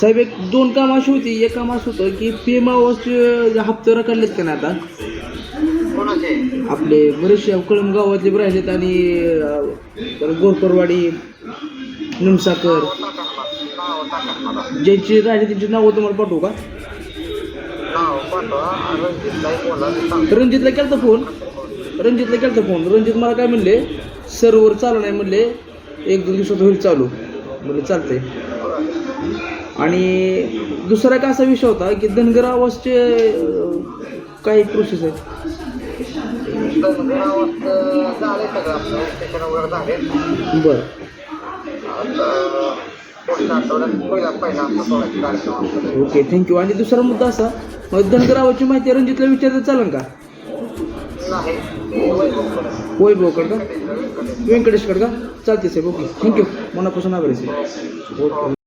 साहेब एक दोन काम अशी होती. एक काम असं होतं की पी एम आवाजचे हप्ते रखडलेत का नाही आता? कोणाचे? आपले बरेचसे कळम गावातले राहिलेत आणि अं, गोरकरवाडी निमसाकर नाव ज्यांची राहिले त्यांची नावं तुम्हाला पाठवू का? नाव पाठवा. रणजितलाही बोला. सांगतो रणजितला केलता फोन? रणजितला केलता फोन. रणजित मला काय म्हणले सर्व्हर चालू नाही म्हणले एक दोन दिवसात होईल चालू. म्हणले चालतंय. आणि दुसरा एक असा विषय होता की धनगर आवाजचे अं, काही प्रोसेस आहे गावात झाले सगळं आपलं स्टेशन वगैरे झाले बरं. Okay thank you. आणि दुसरा मुद्दा असा मग धनगर आवाजची माहिती रणजितला विचारता चालेल का? नाही ते का व्यंकटेश. व्यंकटेशकड का चालते साहेब ओके थँक्यू मनापासून आभार आहे साहेब ओके